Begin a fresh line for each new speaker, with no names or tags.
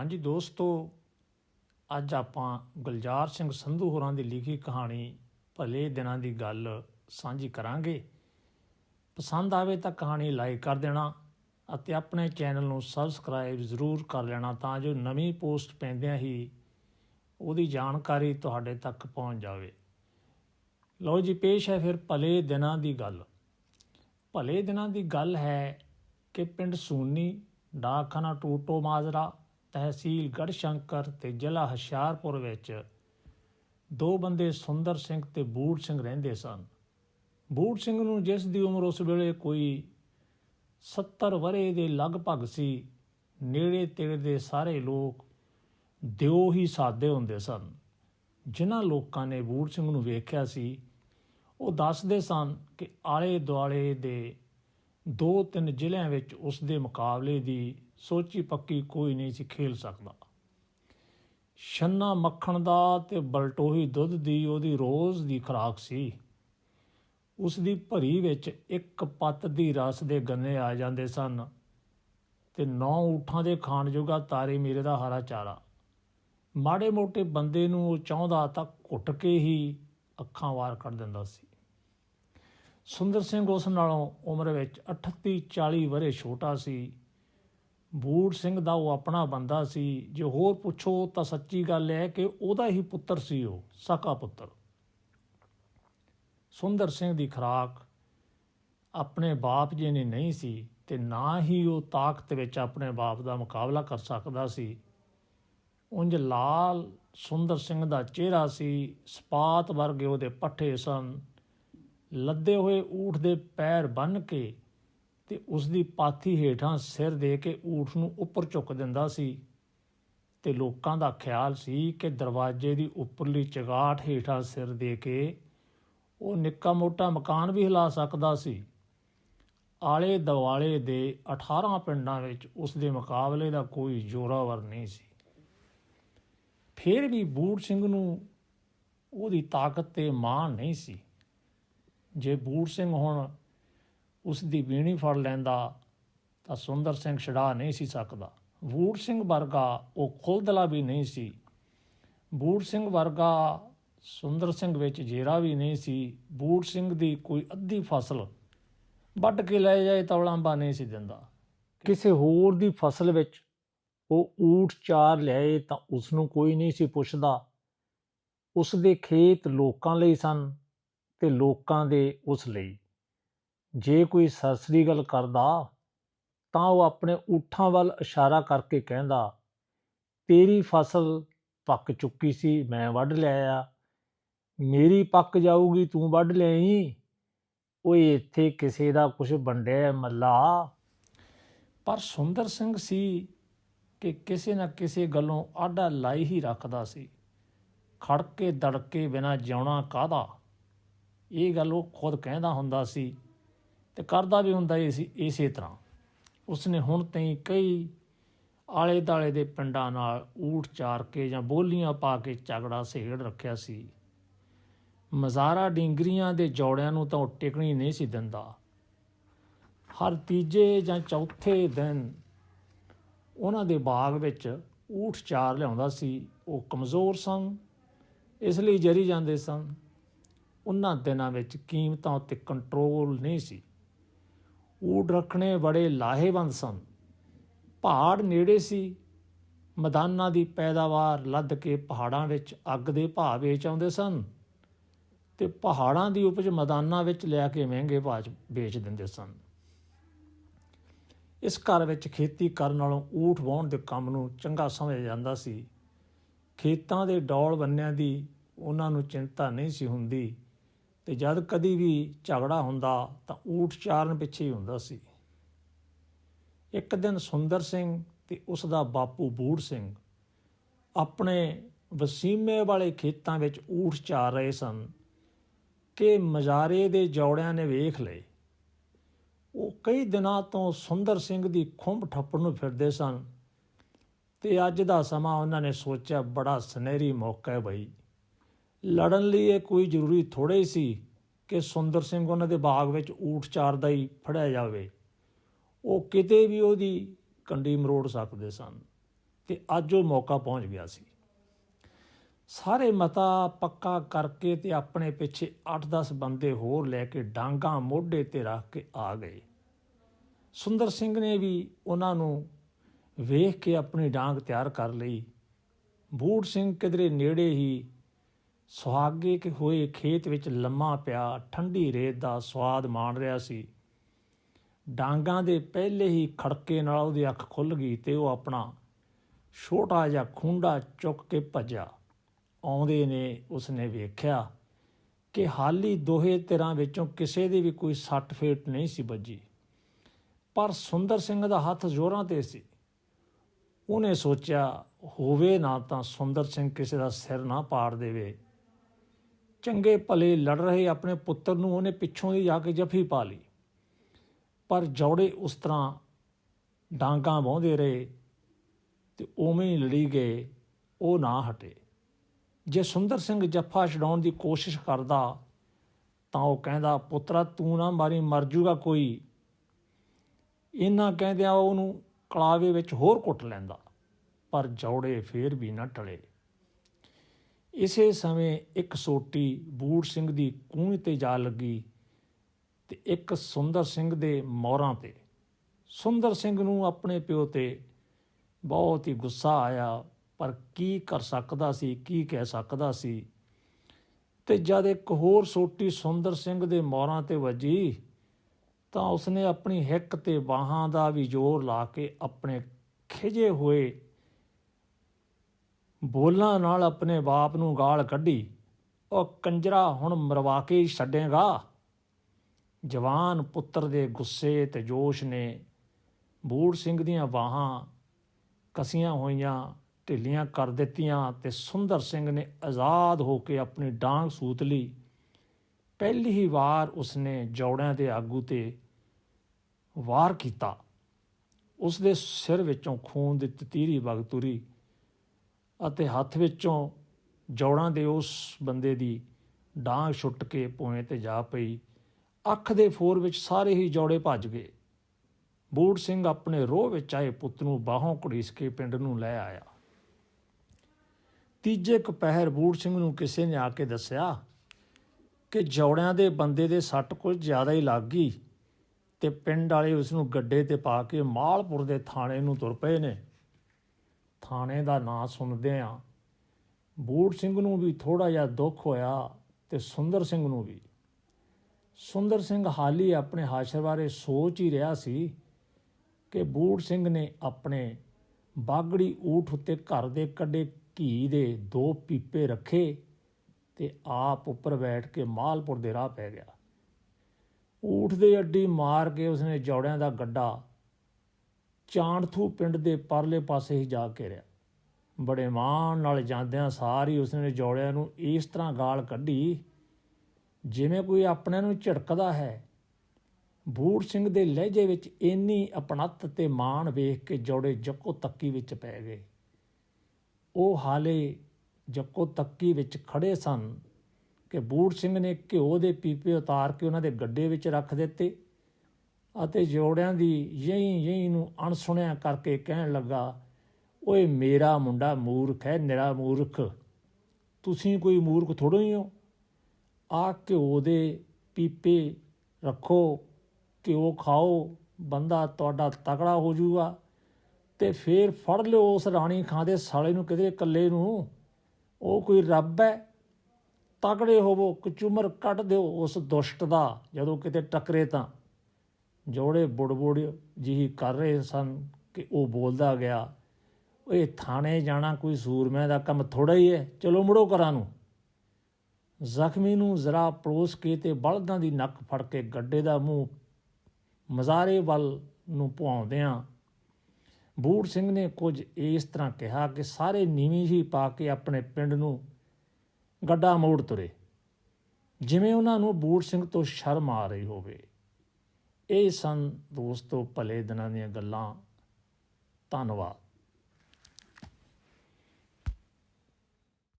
ਹਾਂਜੀ ਦੋਸਤੋ, ਅੱਜ ਆਪਾਂ ਗੁਲਜ਼ਾਰ ਸਿੰਘ ਸੰਧੂ ਹੋਰਾਂ ਦੀ ਲਿਖੀ ਕਹਾਣੀ ਭਲੇ ਦਿਨਾਂ ਦੀ ਗੱਲ ਸਾਂਝੀ ਕਰਾਂਗੇ। ਪਸੰਦ ਆਵੇ ਤਾਂ ਕਹਾਣੀ ਲਾਈਕ ਕਰ ਦੇਣਾ ਅਤੇ ਆਪਣੇ ਚੈਨਲ ਨੂੰ ਸਬਸਕ੍ਰਾਈਬ ਜ਼ਰੂਰ ਕਰ ਲੈਣਾ ਤਾਂ ਜੋ ਨਵੀਂ ਪੋਸਟ ਪੈਂਦਿਆਂ ਹੀ ਉਹਦੀ ਜਾਣਕਾਰੀ ਤੁਹਾਡੇ ਤੱਕ ਪਹੁੰਚ ਜਾਵੇ। ਲਓ ਜੀ, ਪੇਸ਼ ਹੈ ਫਿਰ ਭਲੇ ਦਿਨਾਂ ਦੀ ਗੱਲ। ਭਲੇ ਦਿਨਾਂ ਦੀ ਗੱਲ ਹੈ ਕਿ ਪਿੰਡ ਸੂਨੀ, ਡਾਕਖਾਨਾ, ਟੂਟੋ, ਮਾਜਰਾ ਤਹਿਸੀਲ ਗੜਸ਼ੰਕਰ ਤੇ ਜ਼ਿਲ੍ਹਾ ਹੁਸ਼ਿਆਰਪੁਰ ਵਿੱਚ ਦੋ ਬੰਦੇ ਸੁੰਦਰ ਸਿੰਘ ਤੇ ਬੂਟ ਸਿੰਘ ਰਹਿੰਦੇ ਸਨ। ਬੂਟ ਸਿੰਘ ਨੂੰ ਜਿਸ ਦੀ ਉਮਰ ਉਸ ਵੇਲੇ ਕੋਈ 70 ਵਰੇ ਦੇ ਲਗਭਗ ਸੀ, ਨੇੜੇ ਤੇੜੇ ਦੇ ਸਾਰੇ ਲੋਕ ਦਿਓ ਹੀ ਸਾਦੇ ਹੁੰਦੇ ਸਨ। ਜਿਨ੍ਹਾਂ ਲੋਕਾਂ ਨੇ ਬੂਟ ਸਿੰਘ ਨੂੰ ਵੇਖਿਆ ਸੀ, ਉਹ ਦੱਸਦੇ ਸਨ ਕਿ ਆਲੇ ਦੁਆਲੇ ਦੇ ਦੋ ਤਿੰਨ ਜ਼ਿਲ੍ਹਿਆਂ ਵਿੱਚ ਉਸ ਦੇ ਮੁਕਾਬਲੇ ਦੀ ਸੋਚੀ ਪੱਕੀ ਕੋਈ ਨਹੀਂ ਸੀ ਖੇਲ ਸਕਦਾ। ਛੰਨਾ ਮੱਖਣ ਦਾ ਤੇ ਬਲਟੋਹੀ ਦੁੱਧ ਦੀ ਉਹਦੀ ਰੋਜ਼ ਦੀ ਖੁਰਾਕ ਸੀ। ਉਸ ਦੀ ਭਰੀ ਵਿੱਚ ਇੱਕ ਪੱਤ ਦੀ ਰਸ ਦੇ ਗੰਨੇ ਆ ਜਾਂਦੇ ਸਨ ਤੇ ਨੌ ਊਠਾਂ ਦੇ ਖਾਣ ਜੋਗਾ ਤਾਰੇ ਮੀਰੇ ਦਾ ਹਰਾ ਚਾਰਾ। ਮਾੜੇ ਮੋਟੇ ਬੰਦੇ ਨੂੰ ਉਹ ਚਾਹੁੰਦਾ ਤਾਂ ਘੁੱਟ ਕੇ ਹੀ ਅੱਖਾਂ ਵਾਰ ਕਰ ਦਿੰਦਾ ਸੀ। ਸੁੰਦਰ ਸਿੰਘ ਉਸ ਨਾਲੋਂ ਉਮਰ ਵਿੱਚ 38 40 ਵਰੇ ਛੋਟਾ ਸੀ। ਬੂੜ ਸਿੰਘ ਦਾ ਉਹ ਆਪਣਾ ਬੰਦਾ ਸੀ। ਜੇ ਹੋਰ ਪੁੱਛੋ ਤਾਂ ਸੱਚੀ ਗੱਲ ਹੈ ਕਿ ਉਹਦਾ ਹੀ ਪੁੱਤਰ ਸੀ ਉਹ, ਸਕਾ ਪੁੱਤਰ। ਸੁੰਦਰ ਸਿੰਘ ਦੀ ਖੁਰਾਕ ਆਪਣੇ ਬਾਪ ਜੀ ਨੇ ਨਹੀਂ ਸੀ ਤੇ ਨਾ ਹੀ ਉਹ ਤਾਕਤ ਵਿੱਚ ਆਪਣੇ ਬਾਪ ਦਾ ਮੁਕਾਬਲਾ ਕਰ ਸਕਦਾ ਸੀ। ਉਂਝ ਲਾਲ ਸੁੰਦਰ ਸਿੰਘ ਦਾ ਚਿਹਰਾ ਸੀ, ਸਪਾਤ ਵਰਗੇ ਉਹਦੇ ਪੱਠੇ ਸਨ। ਲੱਦੇ ਹੋਏ ਊਠ ਦੇ ਪੈਰ ਬੰਨ ਕੇ ਤੇ ਉਸ ਦੀ ਪਾਥੀ ਹੇਠਾਂ ਸਿਰ ਦੇ ਕੇ ਊਠ ਨੂੰ ਉੱਪਰ ਚੁੱਕ ਦਿੰਦਾ ਸੀ ਤੇ ਲੋਕਾਂ ਦਾ ਖਿਆਲ ਸੀ ਕਿ ਦਰਵਾਜ਼ੇ ਦੀ ਉੱਪਰਲੀ ਚਗਾਠ ਹੇਠਾਂ ਸਿਰ ਦੇ ਕੇ ਉਹ ਨਿੱਕਾ ਮੋਟਾ ਮਕਾਨ ਵੀ ਹਿਲਾ ਸਕਦਾ ਸੀ। ਆਲੇ ਦੁਆਲੇ ਦੇ 18 ਪਿੰਡਾਂ ਵਿੱਚ ਉਸ ਦੇ ਮੁਕਾਬਲੇ ਦਾ ਕੋਈ ਜ਼ੋਰਾਵਰ ਨਹੀਂ ਸੀ। ਫਿਰ ਵੀ ਬੂੜ ਸਿੰਘ ਨੂੰ ਉਹਦੀ ਤਾਕਤ ਤੇ ਮਾਣ ਨਹੀਂ ਸੀ। ਜੇ ਬੂੜ ਸਿੰਘ ਹੁਣ ਉਸ ਦੀ ਬੀਣੀ ਫੜ ਲੈਂਦਾ ਤਾਂ ਸੁੰਦਰ ਸਿੰਘ ਛਡਾ ਨਹੀਂ ਸੀ ਸਕਦਾ। ਬੂੜ ਸਿੰਘ ਵਰਗਾ ਉਹ ਖੁਲਦਲਾ ਵੀ ਨਹੀਂ ਸੀ। ਬੂੜ ਸਿੰਘ ਵਰਗਾ ਸੁੰਦਰ ਸਿੰਘ ਵਿੱਚ ਜੇਰਾ ਵੀ ਨਹੀਂ ਸੀ। ਬੂੜ ਸਿੰਘ ਦੀ ਕੋਈ ਅੱਧੀ ਫਸਲ ਵੱਢ ਕੇ ਲੈ ਜਾਏ ਤਾਂ ਉਲਾਂਬਾ ਨਹੀਂ ਸੀ ਦਿੰਦਾ। ਕਿਸੇ ਹੋਰ ਦੀ ਫਸਲ ਵਿੱਚ ਉਹ ਊਠ ਚਾਰ ਲਿਆਏ ਤਾਂ ਉਸ ਨੂੰ ਕੋਈ ਨਹੀਂ ਸੀ ਪੁੱਛਦਾ। ਉਸ ਦੇ ਖੇਤ ਲੋਕਾਂ ਲਈ ਸਨ ਤੇ ਲੋਕਾਂ ਦੇ ਉਸ ਲਈ। ਜੇ ਕੋਈ ਸਰਸਰੀ ਗੱਲ ਕਰਦਾ ਤਾਂ ਉਹ ਆਪਣੇ ਊਠਾਂ ਵੱਲ ਇਸ਼ਾਰਾ ਕਰਕੇ ਕਹਿੰਦਾ, ਤੇਰੀ ਫਸਲ ਪੱਕ ਚੁੱਕੀ ਸੀ, ਮੈਂ ਵੱਢ ਲਿਆਇਆ। ਮੇਰੀ ਪੱਕ ਜਾਊਗੀ, ਤੂੰ ਵੱਢ ਲਿਆਈ। ਓਏ, ਇੱਥੇ ਕਿਸੇ ਦਾ ਕੁਝ ਵੰਡਿਆ ਮੱਲਾ? ਪਰ ਸੁੰਦਰ ਸਿੰਘ ਸੀ ਕਿ ਕਿਸੇ ਨਾ ਕਿਸੇ ਗੱਲੋਂ ਆਡਾ ਲਾਈ ਹੀ ਰੱਖਦਾ ਸੀ। ਖੜਕੇ ਦੜਕੇ ਬਿਨਾ ਜਿਉਣਾ ਕਾਦਾ ਇਹ ਗੱਲ ਉਹ ਖੁਦ ਕਹਿੰਦਾ ਹੁੰਦਾ ਸੀ ਤੇ ਕਰਦਾ ਵੀ ਹੁੰਦਾ ਹੀ ਸੀ, ਇਸੇ ਤਰ੍ਹਾਂ। ਉਸਨੇ ਹੁਣ ਤਾਈਂ ਕਈ ਆਲੇ ਦਾਲੇ ਦੇ ਪਿੰਡਾਂ ਨਾਲ ਊਠ ਚਾਰ ਕੇ ਜਾਂ ਬੋਲੀਆਂ ਪਾ ਕੇ ਝਗੜਾ ਸਹੇੜ ਰੱਖਿਆ ਸੀ। ਮਜ਼ਾਰਾ ਡਿੰਗਰੀਆਂ ਦੇ ਜੋੜਿਆਂ ਨੂੰ ਤਾਂ ਉਹ ਟਿਕਣੀ ਨਹੀਂ ਸੀ ਦਿੰਦਾ। ਹਰ ਤੀਜੇ ਜਾਂ ਚੌਥੇ ਦਿਨ ਉਹਨਾਂ ਦੇ ਬਾਗ ਵਿੱਚ ਊਠ ਚਾਰ ਲਿਆਉਂਦਾ ਸੀ। ਉਹ ਕਮਜ਼ੋਰ ਸਨ, ਇਸ ਲਈ ਜਰੀ ਜਾਂਦੇ ਸਨ। ਉਹਨਾਂ ਦਿਨਾਂ ਵਿੱਚ ਕੀਮਤਾਂ ਉੱਤੇ ਕੰਟਰੋਲ ਨਹੀਂ ਸੀ। ਊਠ ਰੱਖਣੇ ਬੜੇ ਲਾਹੇਵੰਦ ਸਨ। ਪਹਾੜ ਨੇੜੇ ਸੀ। ਮੈਦਾਨਾਂ ਦੀ ਪੈਦਾਵਾਰ ਲੱਦ ਕੇ ਪਹਾੜਾਂ ਵਿੱਚ ਅੱਗ ਦੇ ਭਾਅ ਵੇਚ ਆਉਂਦੇ ਸਨ ਤੇ ਪਹਾੜਾਂ ਦੀ ਉਪਜ ਮੈਦਾਨਾਂ ਵਿੱਚ ਲਿਆ ਕੇ ਮਹਿੰਗੇ ਭਾਅ 'ਚ ਵੇਚ ਦਿੰਦੇ ਸਨ। ਇਸ ਘਰ ਵਿੱਚ ਖੇਤੀ ਕਰਨ ਨਾਲੋਂ ਊਠ ਵਾਹੁਣ ਦੇ ਕੰਮ ਨੂੰ ਚੰਗਾ ਸਮਝਿਆ ਜਾਂਦਾ ਸੀ। ਖੇਤਾਂ ਦੇ ਡੌਲ ਬੰਨਿਆਂ ਦੀ ਉਹਨਾਂ ਨੂੰ ਚਿੰਤਾ ਨਹੀਂ ਸੀ ਹੁੰਦੀ। ਤੇ ਜਦ ਕਦੀ ਵੀ ਝਗੜਾ ਹੁੰਦਾ ਤਾਂ ਊਠ ਚਾਰਨ ਪਿੱਛੇ ਹੀ ਹੁੰਦਾ ਸੀ। ਇੱਕ ਦਿਨ ਸੁੰਦਰ ਸਿੰਘ ਤੇ ਉਸ ਦਾ ਬਾਪੂ ਬੂੜ ਸਿੰਘ ਆਪਣੇ ਵਸੀਮੇ ਵਾਲੇ ਖੇਤਾਂ ਵਿੱਚ ਊਠ ਚਾਰ ਰਹੇ ਸਨ ਕਿ ਮਜ਼ਾਰੇ ਦੇ ਜੋੜਿਆਂ ਨੇ ਵੇਖ ਲਏ। ਉਹ ਕਈ ਦਿਨਾਂ ਤੋਂ ਸੁੰਦਰ ਸਿੰਘ ਦੀ ਖੁੰਭ ਠੱਪਣ ਨੂੰ ਫਿਰਦੇ ਸਨ ਤੇ ਅੱਜ ਦਾ ਸਮਾਂ ਉਹਨਾਂ ਨੇ ਸੋਚਿਆ ਬੜਾ ਸੁਨਹਿਰੀ ਮੌਕਾ ਹੈ ਬਈ। ਲੜਨ ਲਈ ਇਹ ਕੋਈ ਜ਼ਰੂਰੀ ਥੋੜੇ ਸੀ ਕਿ ਸੁੰਦਰ ਸਿੰਘ ਉਹਨਾਂ ਦੇ ਬਾਗ ਵਿੱਚ ਊਠ ਚਾਰਦਾ ਹੀ ਫੜਿਆ ਜਾਵੇ। ਉਹ ਕਿਤੇ ਵੀ ਉਹਦੀ ਕੰਡੀ ਮਰੋੜ ਸਕਦੇ ਸਨ ਤੇ ਅੱਜ ਉਹ ਮੌਕਾ ਪਹੁੰਚ ਗਿਆ ਸੀ। ਸਾਰੇ ਮਤਾ ਪੱਕਾ ਕਰਕੇ ਤੇ ਆਪਣੇ ਪਿੱਛੇ 8-10 ਬੰਦੇ ਹੋਰ ਲੈ ਕੇ ਡਾਂਗਾ ਮੋਢੇ ਤੇ ਰੱਖ ਕੇ ਆ ਗਏ। ਸੁੰਦਰ ਸਿੰਘ ਨੇ ਵੀ ਉਹਨਾਂ ਨੂੰ ਵੇਖ ਕੇ ਆਪਣੀ ਡਾਂਗ ਤਿਆਰ ਕਰ ਲਈ। ਬੂਟ ਸਿੰਘ ਕਿਧਰੇ ਨੇੜੇ ਹੀ ਸੁਹਾਗੇ ਕੇ ਹੋਏ ਖੇਤ ਵਿੱਚ ਲੰਮਾ ਪਿਆ ਠੰਡੀ ਰੇਤ ਦਾ ਸਵਾਦ ਮਾਣ ਰਿਹਾ ਸੀ। ਡਾਂਗਾਂ ਦੇ ਪਹਿਲੇ ਹੀ ਖੜਕੇ ਨਾਲ ਉਹਦੀ ਅੱਖ ਖੁੱਲ ਗਈ ਤੇ ਉਹ ਆਪਣਾ ਛੋਟਾ ਜਿਹਾ ਖੁੰਡਾ ਚੁੱਕ ਕੇ ਭੱਜਿਆ। ਆਉਂਦੇ ਨੇ ਉਸਨੇ ਵੇਖਿਆ ਕਿ ਹਾਲੀ ਦੋਹੇ ਧਿਰਾਂ ਵਿੱਚੋਂ ਕਿਸੇ ਦੀ ਵੀ ਕੋਈ ਸੱਟ ਫੇਟ ਨਹੀਂ ਸੀ ਵੱਜੀ। ਪਰ ਸੁੰਦਰ ਸਿੰਘ ਦਾ ਹੱਥ ਜ਼ੋਰਾਂ ਤੇ ਸੀ। ਉਹਨੇ ਸੋਚਿਆ, ਹੋਵੇ ਨਾ ਤਾਂ ਸੁੰਦਰ ਸਿੰਘ ਕਿਸੇ ਦਾ ਸਿਰ ਨਾ ਪਾੜ ਦੇਵੇ। ਚੰਗੇ ਭਲੇ ਲੜ ਰਹੇ ਆਪਣੇ ਪੁੱਤਰ ਨੂੰ ਉਹਨੇ ਪਿੱਛੋਂ ਦੀ ਜਾ ਕੇ ਜੱਫੀ ਪਾ ਲਈ। ਪਰ ਜੋੜੇ ਉਸ ਤਰ੍ਹਾਂ ਡਾਂਗਾ ਵਾਹੁੰਦੇ ਰਹੇ ਤੇ ਉਵੇਂ ਹੀ ਲੜੀ ਗਏ, ਉਹ ਨਾ ਹਟੇ। ਜੇ ਸੁੰਦਰ ਸਿੰਘ ਜੱਫਾ ਛਡਾਉਣ ਦੀ ਕੋਸ਼ਿਸ਼ ਕਰਦਾ ਤਾਂ ਉਹ ਕਹਿੰਦਾ, ਪੁੱਤਰਾ, ਤੂੰ ਨਾ ਮਾਰੀ, ਮਰ ਜੂਗਾ ਕੋਈ। ਇਹਨਾਂ ਕਹਿੰਦਿਆਂ ਉਹਨੂੰ ਕਲਾਵੇ ਵਿੱਚ ਹੋਰ ਕੁੱਟ ਲੈਂਦਾ, ਪਰ ਜੋੜੇ ਫੇਰ ਵੀ ਨਾ ਟਲੇ। ਇਸੇ ਸਮੇਂ ਇੱਕ ਸੋਟੀ ਬੂੜ ਸਿੰਘ ਦੀ ਕੂਹ ਤੇ ਜਾ ਲੱਗੀ ਤੇ ਇੱਕ ਸੁੰਦਰ ਸਿੰਘ ਦੇ ਮੋਹਰਾਂ ਤੇ। ਸੁੰਦਰ ਸਿੰਘ ਨੂੰ ਆਪਣੇ ਪਿਓ ਤੇ ਬਹੁਤ ਹੀ ਗੁੱਸਾ ਆਇਆ, ਪਰ ਕੀ ਕਰ ਸਕਦਾ ਸੀ, ਕੀ ਕਹਿ ਸਕਦਾ ਸੀ? ਤੇ ਜਦ ਇੱਕ ਹੋਰ ਸੋਟੀ ਸੁੰਦਰ ਸਿੰਘ ਦੇ ਮੋਹਰਾਂ ਤੇ ਵੱਜੀ, ਤਾਂ ਉਸਨੇ ਆਪਣੀ ਹਿੱਕ ਤੇ ਬਾਹਾਂ ਦਾ ਵੀ ਜ਼ੋਰ ਲਾ ਕੇ ਆਪਣੇ ਖਿਜੇ ਹੋਏ ਬੋਲਾਂ ਨਾਲ ਆਪਣੇ ਬਾਪ ਨੂੰ ਗਾਲ ਕੱਢੀ, ਉਹ ਕੰਜਰਾ, ਹੁਣ ਮਰਵਾ ਕੇ ਹੀ ਛੱਡੇਗਾ। ਜਵਾਨ ਪੁੱਤਰ ਦੇ ਗੁੱਸੇ ਤੇ ਜੋਸ਼ ਨੇ ਬੂੜ ਸਿੰਘ ਦੀਆਂ ਬਾਹਾਂ ਕਸੀਆਂ ਹੋਈਆਂ, ਢਿੱਲੀਆਂ ਕਰ ਦਿੱਤੀਆਂ ਤੇ ਸੁੰਦਰ ਸਿੰਘ ਨੇ ਆਜ਼ਾਦ ਹੋ ਕੇ ਆਪਣੀ ਡਾਂਗ ਸੂਤ ਲਈ। ਪਹਿਲੀ ਹੀ ਵਾਰ ਉਸਨੇ ਜੋੜਿਆਂ ਦੇ ਆਗੂ ਤੇ ਵਾਰ ਕੀਤਾ। ਉਸ ਦੇ ਸਿਰ ਵਿੱਚੋਂ ਖੂਨ ਦੀ ਤਤੀਰੀ ਵਗ ਤੁਰੀ। ਅਤੇ ਹੱਥ ਵਿੱਚੋਂ ਜੋੜਾਂ ਦੇ ਉਸ ਬੰਦੇ ਦੀ ਡਾਂਗ ਛੁੱਟ ਕੇ ਪੋਏ ਤੇ ਜਾ ਪਈ। ਅੱਖ ਦੇ ਫੋਰ ਵਿੱਚ ਸਾਰੇ ਹੀ ਜੋੜੇ ਭੱਜ ਗਏ। ਬੂੜ ਸਿੰਘ ਆਪਣੇ ਰੋਹ ਵਿੱਚ ਆਏ ਪੁੱਤ ਨੂੰ ਬਾਹੋਂ ਘੜੀਸ ਕੇ ਪਿੰਡ ਨੂੰ ਲੈ ਆਇਆ। ਤੀਜੇ ਕੁਪਹਿਰ ਬੂੜ ਸਿੰਘ ਨੂੰ ਕਿਸੇ ਨੇ ਆ ਕੇ ਦੱਸਿਆ ਕਿ ਜੋੜਿਆਂ ਦੇ ਬੰਦੇ ਦੇ ਸੱਟ ਕੁਝ ਜ਼ਿਆਦਾ ਹੀ ਲੱਗ ਗਈ ਤੇ ਪਿੰਡ ਵਾਲੇ ਉਸ ਨੂੰ ਗੱਡੇ ਤੇ ਪਾ ਕੇ ਮਾਲਪੁਰ ਦੇ ਥਾਣੇ ਨੂੰ ਤੁਰ ਪਏ ਨੇ। ਥਾਣੇ ਦਾ ਨਾਂ ਸੁਣਦੇ ਆ। ਬੂੜ ਸਿੰਘ ਨੂੰ ਵੀ ਥੋੜਾ ਜਿਹਾ ਦੁੱਖ ਹੋਇਆ ਤੇ ਸੁੰਦਰ ਸਿੰਘ ਨੂੰ ਵੀ। ਸੁੰਦਰ ਸਿੰਘ ਹਾਲੀ ਆਪਣੇ ਹਾਸ਼ਰ ਬਾਰੇ ਸੋਚ ਹੀ ਰਿਹਾ ਸੀ ਕਿ ਬੂੜ ਸਿੰਘ ਨੇ ਆਪਣੇ ਬਾਗੜੀ ਊਠ ਉੱਤੇ ਘਰ ਦੇ ਕੱਢੇ ਘੀ ਦੇ ਦੋ ਪੀਪੇ ਰੱਖੇ ਤੇ ਆਪ ਉੱਪਰ ਬੈਠ ਕੇ ਮਾਲਪੁਰ ਦੇ ਰਾਹ ਪੈ ਗਿਆ। ਊਠ ਦੇ ਅੱਡੀ ਮਾਰ ਕੇ ਉਸਨੇ ਜੋੜਿਆਂ ਦਾ ਗੱਡਾ ਚਾਂਦਥੂ ਪਿੰਡ ਦੇ ਪਰਲੇ ਪਾਸੇ ਹੀ ਜਾ ਘੇਰਿਆ ਬੜੇ ਮਾਣ ਨਾਲ ਜਾਂਦਿਆਂ ਸਾਰੀ ਉਸਨੇ ਜੋੜਿਆਂ ਨੂੰ ਇਸ ਤਰ੍ਹਾਂ ਗਾਲ ਕੱਢੀ, ਜਿਵੇਂ ਕੋਈ ਆਪਣੇ ਨੂੰ ਝਟਕਦਾ ਹੈ। ਬੂੜ ਸਿੰਘ ਦੇ ਲਹਿਜੇ ਵਿੱਚ ਇੰਨੀ ਅਪਣਤ ਤੇ ਮਾਣ ਵੇਖ ਕੇ ਜੋੜੇ ਜੱਕੋ ਤੱਕੀ ਵਿੱਚ ਪੈ ਗਏ। ਉਹ ਹਾਲੇ ਜੱਕੋ ਤੱਕੀ ਵਿੱਚ ਖੜੇ ਸਨ ਕਿ ਬੂੜ ਸਿੰਘ ਨੇ ਘਿਓ ਦੇ ਪੀਪੇ ਉਤਾਰ ਕੇ ਉਹਨਾਂ ਦੇ ਗੱਡੇ ਵਿੱਚ ਰੱਖ ਦਿੱਤੇ। ਅਤੇ ਜੋੜਿਆਂ ਦੀ ਯਈ ਯਈ ਨੂੰ ਅਣਸੁਣਿਆ ਕਰਕੇ ਕਹਿਣ ਲੱਗਾ, ਓਏ ਮੇਰਾ ਮੁੰਡਾ ਮੂਰਖ ਹੈ, ਨਿਰਾ ਮੂਰਖ। ਤੁਸੀਂ ਕੋਈ ਮੂਰਖ ਥੋੜੋ ਹੀ ਹੋ। ਆ ਘਿਓ ਦੇ ਪੀਪੇ ਰੱਖੋ, ਘਿਓ ਖਾਓ, ਬੰਦਾ ਤੁਹਾਡਾ ਤਕੜਾ ਹੋ ਜਾਊਗਾ ਤੇ ਫੇਰ ਫੜ ਲਿਓ ਉਸ ਰਾਣੀ ਖਾਂ ਦੇ ਸਾਲੇ ਨੂੰ ਕਿਤੇ ਇਕੱਲੇ ਨੂੰ। ਉਹ ਕੋਈ ਰੱਬ ਹੈ। ਤਕੜੇ ਹੋਵੋ ਕਚੂਮਰ ਕੱਢ ਦਿਓ ਉਸ ਦੁਸ਼ਟ ਦਾ, ਜਦੋਂ ਕਿਤੇ ਟਕਰੇ ਤਾਂ। ਜੋੜੇ ਬੁੜਬੁੜ ਜਿਹੀ ਕਰ ਰਹੇ ਸਨ ਕਿ ਉਹ ਬੋਲਦਾ ਗਿਆ, ਓਏ, ਥਾਣੇ ਜਾਣਾ ਕੋਈ ਸੂਰਮੇ ਦਾ ਕੰਮ ਥੋੜਾ ਹੀ ਹੈ, ਚਲੋ ਮੁੜੋ ਘਰਾਂ ਨੂੰ। ਜ਼ਖਮੀ ਨੂੰ ਜ਼ਰਾ ਪਲੋਸ ਕੇ ਤੇ ਬਲਦਾਂ ਦੀ ਨੱਕ ਫੜ ਕੇ ਗੱਡੇ ਦਾ ਮੂੰਹ ਮਜ਼ਾਰੇ ਵੱਲ ਨੂੰ ਪੁਆਉਂਦਿਆਂ ਬੂੜ ਸਿੰਘ ਨੇ ਕੁਝ ਇਸ ਤਰ੍ਹਾਂ ਕਿਹਾ ਕਿ ਸਾਰੇ ਨੀਵੀਂ ਹੀ ਪਾ ਕੇ ਆਪਣੇ ਪਿੰਡ ਨੂੰ ਗੱਡਾ ਮੋੜ ਤੁਰੇ, ਜਿਵੇਂ ਉਹਨਾਂ ਨੂੰ ਬੂੜ ਸਿੰਘ ਤੋਂ ਸ਼ਰਮ ਆ ਰਹੀ ਹੋਵੇ। ਇਹ ਸਨ ਦੋਸਤੋ ਭਲੇ ਦਿਨਾਂ ਦੀਆਂ ਗੱਲਾਂ। ਧੰਨਵਾਦ।